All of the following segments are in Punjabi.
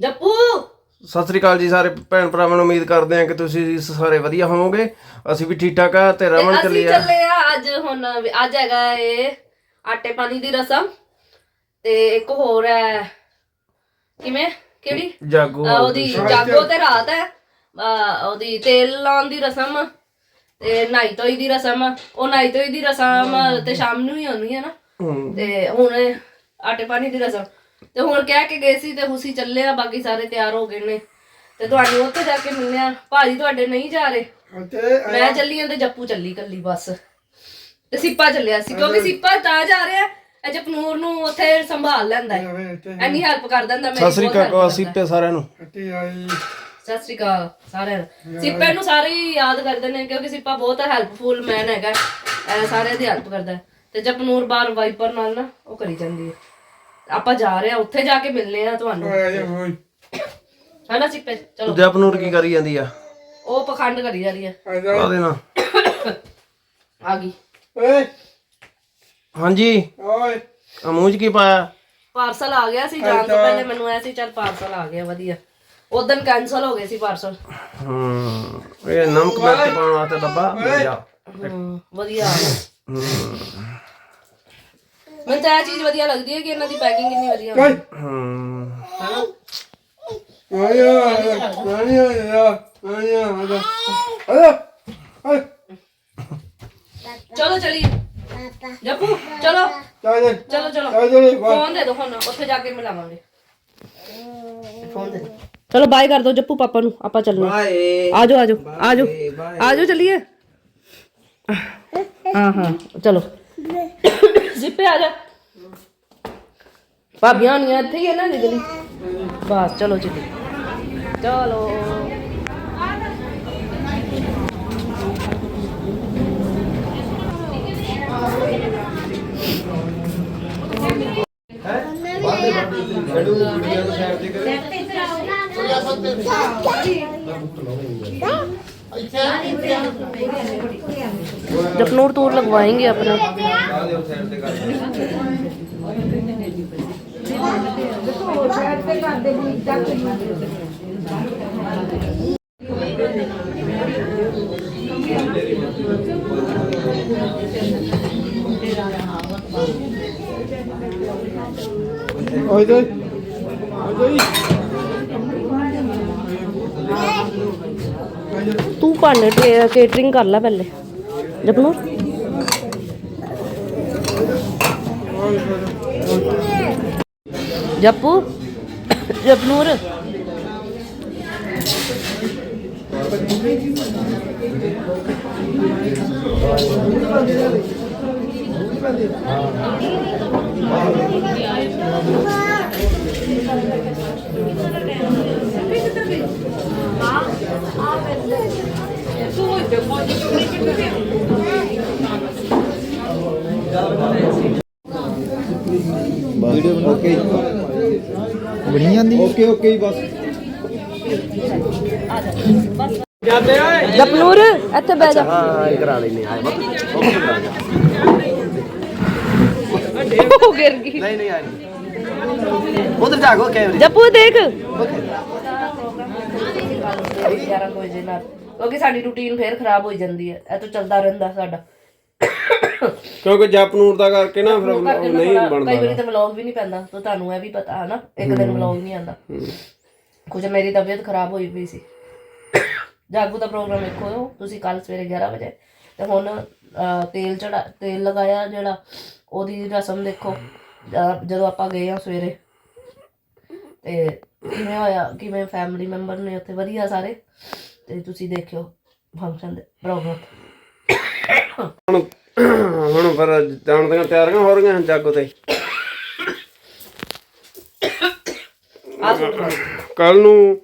ਜੱਪੂ! ਸਤਿ ਸ੍ਰੀ ਅਕਾਲ ਜੀ ਸਾਰੇ ਭੈਣ ਭਰਾਵਾਂ ਨੂੰ ਉਮੀਦ ਕਰਦੇ ਹਾਂ ਕਿ ਤੁਸੀਂ ਸਾਰੇ ਵਧੀਆ ਹੋਵੋਗੇ। ਅਸੀਂ ਵੀ ਠੀਕ ਠਾਕ ਆ ਤੇ ਰਮਨ ਅਸੀਂ ਚੱਲੀ ਆ। ਚੱਲੇ ਆ ਅੱਜ ਹੁਣ ਅੱਜ ਹੈਗਾ ਇਹ ਆਟੇ ਪਾਣੀ ਦੀ ਰਸਮ। ਤੇ ਇੱਕ ਹੋਰ ਹੈ ਕਿਵੇਂ? ਕਿਹੜੀ? ਜਾਗੋ ਉਹਦੀ ਜਾਗੋ ਤੇ ਰਾਤ ਹੈ। ਆ, ਉਹਦੀ ਤੇਲ ਲਾਉਣ ਦੀ ਰਸਮ ਤੇ ਨਾਈ ਤੋਈ ਦੀ ਰਸਮ। ਉਹ ਨਾਈ ਤੋਈ ਦੀ ਰਸਮ ਤੇ ਸ਼ਾਮ ਨੂੰ ਹੀ ਹੋਣੀ ਹੈ ਨਾ। ਹਮ, ਤੇ ਹੁਣ ਆਟੇ ਪਾਣੀ ਦੀ ਰਸਮ। ਤੇ ਹੁਣ ਕਹਿ ਕੇ ਗਏ ਸੀ ਤੇ ਹੁਸੀ ਚੱਲੇ ਆ ਬਾਕੀ ਸਾਰੇ ਤਿਆਰ ਹੋ ਗਏ ਨੇ। ਤੇ ਤੁਹਾਨੂੰ ਉੱਥੇ ਜਾ ਕੇ ਮਿਲਨੇ ਆ। ਭਾਜੀ ਤੁਹਾਡੇ ਨਹੀਂ ਜਾ ਰਹੇ? ਮੈਂ ਚੱਲੀ ਆ ਤੇ ਜੱਪੂ ਚੱਲੀ ਕੱਲੀ ਬਸ। ਤੇ ਸਿੱਪਾ ਚੱਲਿਆ ਸੀ ਕਿਉਂਕਿ ਸਿੱਪਾ ਤਾਂ ਜਾ ਰਿਹਾ ਇਹ ਜਪਨੂਰ ਨੂੰ ਉੱਥੇ ਸੰਭਾਲ ਲੈਂਦਾ ਹੈ। ਐਨੀ ਹੈਲਪ ਕਰ ਦਿੰਦਾ ਮੇਰੀ ਸਤਿ ਸ੍ਰੀ ਬਹੁਤ help ਕੋ ਕਰਦਾ। ਅਸੀਂ ਤੇ ਸਾਰਿਆਂ ਨੂੰ। ਸਤਿ ਸ੍ਰੀ ਅਕਾਲ ਸਾਰਿਆਂ ਨੂੰ। ਸਿੱਪੇ ਨੂੰ ਸਾਰੇ ਹੀ ਯਾਦ ਕਰਦੇ ਨੇ ਕਿਉਂਕਿ ਸਿੱਪਾ ਬਹੁਤ ਹੈਲਪਫੁਲ ਮੈਨ ਹੈਗਾ ਇਹ ਸਾਰਿਆਂ ਦੀ ਹੈਲਪ ਕਰਦਾ ਹੈ। ਤੇ ਜਪਨੂਰ ਬਾਰ ਵਾਈਪਰ ਨਾਲ ਨਾ ਉਹ ਕਰੀ ਜਾਂਦੀ ਹੈ। ਆਪਾਂ ਜਾ ਰਹੇ ਆ ਉੱਥੇ ਜਾ ਕੇ ਮਿਲਨੇ ਆ ਤੁਹਾਨੂੰ। ਹਨਾ ਸਿੱਪੇ ਚਲੋ। ਜਪਨੂਰ ਕੀ ਕਰੀ ਜਾਂਦੀ ਆ? ਉਹ ਪਖੰਡ ਕਰੀ ਜਾ ਰਹੀ ਹੈ ਆਦੇ ਨਾ ਆ ਗਈ। ਹਾਂਜੀ। ਆ ਮੂੰਹ 'ਚ ਕੀ ਪਾਇਆ? ਪਾਰਸਲ ਆ ਗਿਆ ਸੀ ਜਾਣ ਤੋਂ ਪਹਿਲੇ ਮੈਨੂੰ ਐ ਸੀ ਚੱਲ ਪਾਰਸਲ ਆ ਗਿਆ ਵਧੀਆ। ਉਦੋਂ ਕੈਨਸਲ ਹੋ ਗਏ ਸੀ ਪਾਰਸਲ। ਹਮ ਇਹ ਨਮਕ ਮਿਰਚ ਪਾਉਣ ਵਾਸਤੇ ਡੱਬਾ। ਮਿਲ ਜਾ ਵਧੀਆ। ਆ ਗਿਆ। ਤਾਂ ਇਹ ਚੀਜ਼ ਵਧੀਆ ਲੱਗਦੀ ਹੈ ਕਿ ਇਹਨਾਂ ਦੀ ਪੈਕਿੰਗ ਕਿੰਨੀ ਵਧੀਆ ਹੁੰਦੀ ਹੈ। ਹਮ ਹਨਾ? ਚਲੋ ਚਲੀਏ। ਜੱਪੂ ਚਲੋ। ਚਲੋ ਚਲੋ। ਫੋਨ ਦੇ ਦੋ ਹੁਣ ਉੱਥੇ ਜਾ ਕੇ ਮਿਲਾਵਾਂਗੇ। ਫੋਨ ਦੇ। ਚਲੋ ਬਾਏ ਕਰ ਦੋ ਜੱਪੂ ਪਾਪਾ ਨੂੰ। ਆਪਾਂ ਚੱਲਣਾ। ਬਾਏ ਆਜੋ ਆਜੋ ਆਜੋ। ਆਜੋ ਚਲਿਏ। ਹਾਂ ਹਾਂ। ਚਲੋ। ਜਿੱਪੇ ਆ ਜਾ। ਭਾਬੀਆਂ ਨਹੀਂ ਇੱਥੇ ਹੀ ਹੈ ਨਾ ਨਿਕਲੀ ਬਸ ਚਲੋ ਜੀ ਚਲੋ जपनूर टूर लगवाएंगे अपना ਦੇਖੋ ਬੈਠ ਕੇ ਕਰਦੇ ਹੁਣ ਇੱਦਾਂ ਕਰੀ Oi, dois. Oi, dois. ਤੂੰ ਭਾਂਡੇ ਕੇਟਰਿੰਗ ਕਰ ਲੈ ਪਹਿਲੇ ਜਪਨੂ ਜੱਪੂ ਜਪਨੂਰ। ਹਾਂ ਓਕੇ ਬਣੀ ਜਾਂਦੀ ਓਕੇ ਓਕੇ ਬਸ। ਜਪਨੂਰ ਇੱਥੇ ਬਹਿ ਜਾ। ਹਾਂ ਕਰਾ ਲੈਨੇ ਹਾਂ ਉਹ ਗਿਰ ਗਈ। ਨਹੀਂ ਨਹੀਂ ਆ ਉਧਰ ਜਾ ਕੋ ਕੈਮਰੇ। ਜਪੂ ਦੇਖ। ਓਕੇ। ਵਜੇ ਨਾਲ। ਸਾਡੀ ਰੁਟੀਨ ਫੇਰ ਖਰਾਬ ਹੋ ਜਾਂਦੀ ਹੈ। ਇਹ ਤਾਂ ਚੱਲਦਾ ਰਹਿੰਦਾ ਸਾਡਾ। ਕਿਉਂਕਿ ਜਪਨੂਰ ਦਾ ਕਰਕੇ ਨਾ ਫਿਰ ਨਾ ਨਹੀਂ ਬਣਦਾ ਕਈ ਵਾਰੀ ਤਾਂ ਵਲੌਗ ਵੀ ਨਹੀਂ ਪੈਂਦਾ ਤਾਂ ਤੁਹਾਨੂੰ ਇਹ ਵੀ ਪਤਾ ਹੈ ਨਾ ਇੱਕ ਦਿਨ ਵਲੌਗ ਨਹੀਂ ਆਉਂਦਾ। ਕੁਝ ਮੇਰੀ ਤਬੀਅਤ ਖਰਾਬ ਹੋਈ ਪਈ ਸੀ। ਜਾਗੂ ਦਾ ਪ੍ਰੋਗਰਾਮ ਦੇਖੋ ਤੁਸੀਂ ਕੱਲ ਸਵੇਰੇ 11 ਵਜੇ ਤੇ ਹੁਣ ਅਹ, ਤੇਲ ਚੜਾ ਤੇਲ ਲਗਾਇਆ ਜਿਹੜਾ ਉਹਦੀ ਰਸਮ ਦੇਖੋ ਜਦੋਂ ਆਪਾਂ ਗਏ ਆ ਸਵੇਰੇ। ਤੇ ਕਿਵੇਂ ਹੋਇਆ ਕਿਵੇਂ ਫੈਮਿਲੀ ਮੈਂਬਰ ਨੇ ਉੱਥੇ ਵਧੀਆ ਸਾਰੇ? ਤੇ ਤੁਸੀਂ ਦੇਖਿਓ ਫੰਕਸ਼ਨ ਦੇ ਪ੍ਰੋਗਰਾਮ ਹੁਣ ਹੁਣ ਫਿਰ ਜਾਣ ਦੀਆਂ ਤਿਆਰੀਆਂ ਹੋ ਰਹੀਆਂ ਜਾਗੋ ਤੇ। ਕੱਲ ਨੂੰ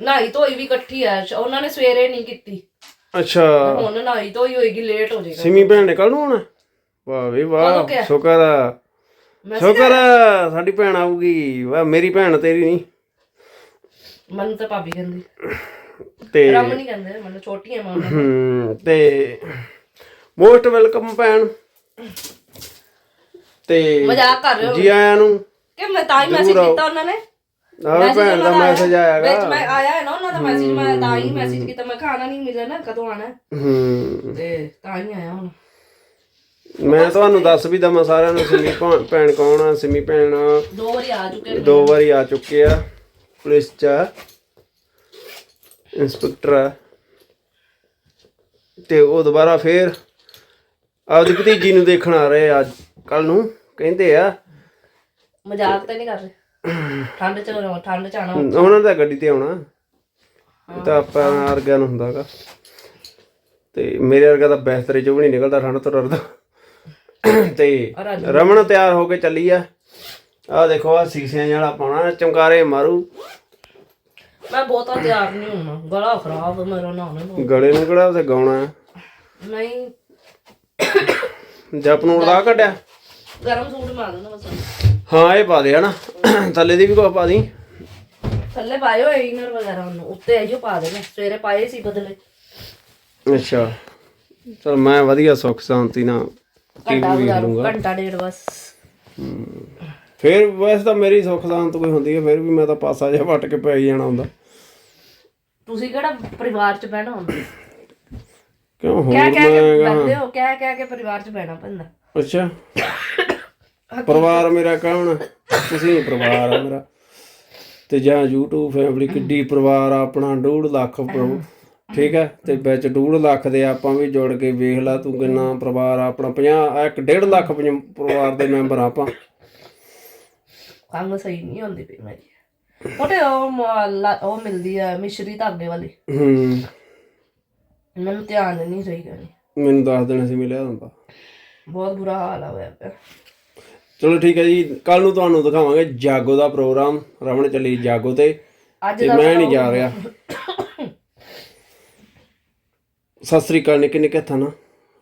ਨਾਈ ਧੋਈ ਵੀ ਇਕੱਠੀ ਆ ਉਹਨਾਂ ਨੇ ਸਵੇਰੇ ਨਹੀਂ ਕੀਤੀ। ਅੱਛਾ। ਹੁਣ ਨਾਈ ਧੋਈ ਹੋਏਗੀ ਲੇਟ ਹੋ ਜਾਏਗਾ। ਸਿਮੀ ਭੈਣ ਨੇ ਕੱਲ ਨੂੰ ਆਉਣਾ? ਵਾਹ ਵੀ ਵਾਹ? ਸ਼ੁਕਰ ਆ। ਸ਼ੁਕਰ ਆ, ਸਾਡੀ ਭੈਣ ਆਊਗੀ। ਵਾਹ ਮੇਰੀ ਭੈਣ ਤੇਰੀ ਨਹੀਂ। ਮਨ ਤਾਂ ਭਾਬੀ ਕਹਿੰਦੀ। ਤੇ ਰਮ ਨਹੀਂ ਕਹਿੰਦੇ ਮੈਨੂੰ ਛੋਟੀ ਹੈ ਮੈਂ। ਹਮ, ਤੇ ਮੋਸਟ ਵੈਲਕਮ ਭੈਣ। ਤੇ ਮਜ਼ਾਕ ਕਰ ਰਹੇ ਹੋ। ਜੀ ਆਇਆਂ ਨੂੰ। ਕਿ ਮੈਂ ਤਾਂ ਹੀ ਮੈਸੇਜ ਕੀਤਾ ਉਹਨਾਂ ਨੇ? ਆਹ Message ਭੈਣ ਦਾ ਉਹਨਾਂ ਆਇਆ। ਮੈਸੇਜ ਆਇਆਗਾ ਮੈਂ ਆਇਆ ਹੈ ਨਾ ਉਹਨਾਂ ਦਾ ਮੈਸੇਜ ਮੈਂ ਤਾਂ ਹੀ ਮੈਸੇਜ ਕੀਤਾ। ਮੈਂ ਖਾਣਾ ਨਹੀਂ ਮਿਲਿਆ ਨਾ ਕਦੋਂ ਆਣਾ ਹੈ? ਹੂੰ। ਤੇ ਤਾਂ ਹੀ ਆਇਆ ਹੁਣ। ਮੈਂ ਤੁਹਾਨੂੰ ਦੱਸ ਵੀ ਦਵਾਂ ਸਾਰਿਆਂ ਨੂੰ ਸਿਮੀ ਭਾ- ਭੈਣ ਕੌਣ ਆ? ਸਿਮੀ ਭੈਣ ਦੋ ਵਾਰੀ ਆ ਚੁੱਕੇ ਨੇ। ਦੋ ਵਾਰੀ ਆ ਚੁੱਕੇ ਆ। ਪੁਲਿਸ ਚ ਆ। ਇੰਸਪੈਕਟਰ ਆ। ਤੇ ਉਹ ਦੁਬਾਰਾ ਫੇਰ ਆਪਦੀ ਭਤੀਜੀ ਨੂੰ ਦੇਖਣ ਆ ਰਹੇ ਅੱਜ ਕੱਲ ਨੂੰ ਕਹਿੰਦੇ ਆ। ਮਜ਼ਾਕ ਤਾਂ ਨਹੀਂ ਕਰ ਰਹੇ? ਠੰਡ ਚ ਠੰਡ ਚ ਆਣਾ ਉਹਨਾਂ ਦਾ ਗੱਡੀ ਤੇ ਆਉਣਾ। ਇਹ ਤਾਂ ਆਪਾਂ ਵਰਗਿਆਂ ਨੂੰ ਹੁੰਦਾਗਾ ਤੇ ਮੇਰੇ ਵਰਗਾ ਤਾਂ ਬਿਸਤਰੇ ਚੋਂ ਵੀ ਨਹੀਂ ਨਿਕਲਦਾ ਠੰਡ ਤੋਂ ਡਰਦਾ। ਤੇ ਰਮਨ ਤਿਆਰ ਹੋ ਕੇ ਚੱਲੀ ਆ। ਆ ਦੇਖੋ ਆ ਸੀਸਿਆਂ ਵਾਲਾ ਪਾਉਣਾ ਚਮਕਾਰੇ ਮਾਰੂ। ਮੈਂ ਬਹੁਤਾ ਤਿਆਰ ਨਹੀਂ ਹੋਣਾ। ਗਲਾ ਖਰਾਬ ਹੈ ਮੇਰਾ ਨਹਾਉਣੇ ਨੂੰ ਗਲੇ ਨੂੰ ਕਿਹੜਾ ਉਥੇ ਗਾਉਣਾ ਹੈ? ਨਹੀਂ। ਜਪਨੂਰ ਦਾ ਕੱਢਿਆ? ਗਰਮ ਸੂਟ ਮਾਰ ਦੇਣਾ ਬਸ। ਹਾਂ ਇਹ ਪਾ ਦੇ ਹਨਾ? ਥੱਲੇ ਦੀ ਵੀ ਕੋ ਪਾ ਦੀ? ਥੱਲੇ ਪਾਇਓ ਇਨਰ ਵਗੈਰਾ ਉਹਨੂੰ। ਉੱਤੇ ਆਈਓ ਪਾ ਦੇਣਾ। ਸਵੇਰੇ ਪਾਏ ਸੀ ਬਦਲੇ। ਅੱਛਾ। ਚਲ ਮੈਂ ਵਧੀਆ ਸੁੱਖ ਸ਼ਾਂਤੀ ਨਾਲ ਘੰਟਾ ਵਗੈਰਾ ਲੂੰਗਾ ਘੰਟਾ ਡੇਢ ਬਸ। ਫਿਰ ਵੈਸੇ ਤਾਂ ਮੇਰੀ ਸੁੱਖ ਸ਼ਾਂਤ ਕੋਈ ਹੁੰਦੀ ਹੈ ਫਿਰ ਵੀ ਮੈਂ ਤਾਂ ਪਾਸਾ ਜਿਹਾ ਵੱਟ ਕੇ ਪੈ ਜਾਣਾ ਹੁੰਦਾ। ਤੁਸੀਂ ਕਿਹੜਾ ਪਰਿਵਾਰ ਚ ਬਹਿਣਾ ਹੁੰਦਾ? ਕਿਉਂ ਹੁਣ ਕਹਿ ਕਹਿ ਕੇ ਮੈਂ ਹੋ ਕਹਿ ਕਹਿ ਕੇ ਪਰਿਵਾਰ ਚ ਬਹਿਣਾ ਪੈਂਦਾ। ਅੱਛਾ। ਪਰਿਵਾਰ ਮੇਰਾ ਕੌਣ? ਤੁਸੀਂ ਹੀ ਪਰਿਵਾਰ ਆ ਮੇਰਾ। ਤੇ ਜਾਂ YouTube ਫੈਮਿਲੀ ਕਿੱਡੀ ਪਰਿਵਾਰ ਆ ਆਪਣਾ 2.5 ਲੱਖ ਪ੍ਰਭੂ। ਠੀਕ ਹੈ ਤੇ ਵਿੱਚ 2.5 ਲੱਖ ਦੇ ਆਪਾਂ ਵੀ ਜੁੜ ਕੇ ਵੇਖ ਲਾ ਤੂੰ ਕਿੰਨਾ ਪਰਿਵਾਰ ਆ ਆਪਣਾ 50 ਇੱਕ 1.5 ਲੱਖ ਪੰਜ- ਪਰਿਵਾਰ ਦੇ ਮੈਂਬਰ ਆ ਆਪਾਂ। ਕੰਮ ਸਹੀ ਨਹੀਂ ਹੁੰਦੀ ਪਈ ਮੇਰੀ ਉਹਦੇ ਉਹ ਮ- ਲਾ- ਉਹ ਮਿਲਦੀ ਆ ਮਿਸ਼ਰੀ ਧਾਗੇ ਵਾਲੀ। ਹੂੰ। ਮੈਨੂੰ ਧਿਆਨ ਨਹੀਂ ਸਹੀ ਕਰਨੀ ਮੈਨੂੰ ਦੱਸ ਦੇਣਾ ਸੀ ਮਿਲਿਆ ਹੁੰਦਾ। ਬਹੁਤ ਬੁਰਾ ਹਾਲ ਆ ਹੋਇਆ ਪਿਆ ਚਲੋ ਠੀਕ ਹੈ ਜੀ ਕੱਲ ਨੂੰ ਤੁਹਾਨੂੰ ਦਿਖਾਵਾਂਗੇ ਜਾਗੋ ਦਾ ਪ੍ਰੋਗਰਾਮ। ਰਮਣ ਚੱਲੀ ਜਾਗੋ ਤੇ ਅੱਜ ਤੇ ਦਾ ਮੈਂ ਨਹੀਂ ਜਾ ਰਿਹਾ। ਸਤਿ ਸ੍ਰੀ ਅਕਾਲ ਨਿੱਕੇ ਨਿੱਕੇ ਹੱਥਾਂ ਨਾਲ।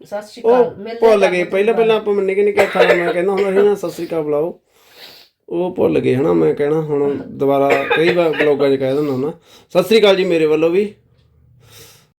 ਸਤਿ ਸ਼੍ਰੀ ਉਹ ਅਕਾਲ ਮਿਲਦੇ ਭੁੱਲ ਗਏ। ਪਹਿਲਾਂ ਪਹਿਲਾਂ ਆਪਾਂ ਨਿੱਕੇ ਨਿੱਕੇ ਹੱਥਾਂ ਨਾਲ ਮੈਂ ਕਹਿੰਦਾ ਹੁੰਦਾ ਸੀ ਨਾ ਸਤਿ ਸ੍ਰੀ ਅਕਾਲ ਬੁਲਾਓ। ਉਹ ਭੁੱਲ ਗਏ ਹਨਾ, ਮੈਂ ਕਹਿਣਾ ਹੁਣ ਦੁਬਾਰਾ ਕਈ ਵਾਰ ਬਲੌਗਾਂ 'ਚ ਕਹਿ ਦਿੰਦਾ ਹੁੰਦਾ। ਸਤਿ ਸ੍ਰੀ ਅਕਾਲ ਜੀ ਮੇਰੇ ਵੱਲੋਂ ਵੀ।